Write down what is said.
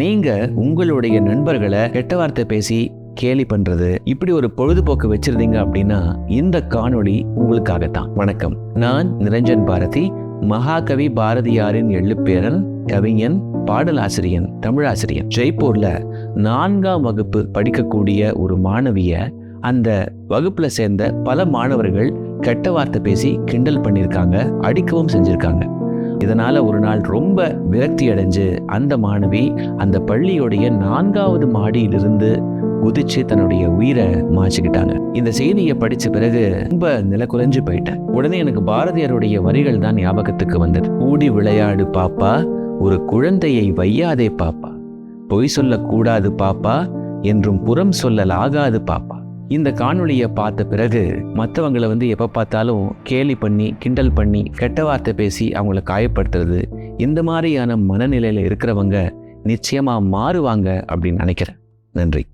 நீங்க உங்களுடைய நண்பர்களை கெட்ட வார்த்தை பேசி கேலி பண்றது இப்படி ஒரு பொழுதுபோக்கு வச்சிருந்தீங்க அப்படின்னா இந்த காணொளி உங்களுக்காகத்தான். வணக்கம். நான் நிரஞ்சன் பாரதி மகாகவி பாரதியாரின் எழுப்பேரன் கவிஞன் பாடலாசிரியன் தமிழாசிரியன். ஜெய்ப்பூர்ல நான்காம் வகுப்பு படிக்கக்கூடிய ஒரு மாணவிய அந்த வகுப்புல சேர்ந்த பல மாணவர்கள் கெட்ட வார்த்தை பேசி கிண்டல் பண்ணியிருக்காங்க அடிக்கவும் செஞ்சிருக்காங்க. இதனால் ஒரு நாள் ரொம்ப விரக்தி அடைஞ்சு அந்த மாணவி அந்த பள்ளியுடைய நான்காவது மாடியிலிருந்து குதிச்சு தன்னுடைய உயிரை மாய்ச்சிக்கிட்டாங்க. இந்த செய்தியை படித்த பிறகு ரொம்ப நில குறைஞ்சு போயிட்டேன். உடனே எனக்கு பாரதியாருடைய வரிகள் தான் ஞாபகத்துக்கு வந்தது. கூடி விளையாடு பாப்பா ஒரு குழந்தையை வையாதே பாப்பா. பொய் சொல்லக்கூடாது பாப்பா என்றும் புறம் சொல்லலாகாது பாப்பா. இந்த காணொளியை பார்த்த பிறகு மற்றவங்களை வந்து எப்போ பார்த்தாலும் கேலி பண்ணி கிண்டல் பண்ணி கெட்ட வார்த்தை பேசி அவங்கள காயப்படுத்துறது இந்த மாதிரியான மனநிலையில் இருக்கிறவங்க நிச்சயமாக மாறுவாங்க அப்படின்னு நினைக்கிறேன். நன்றி.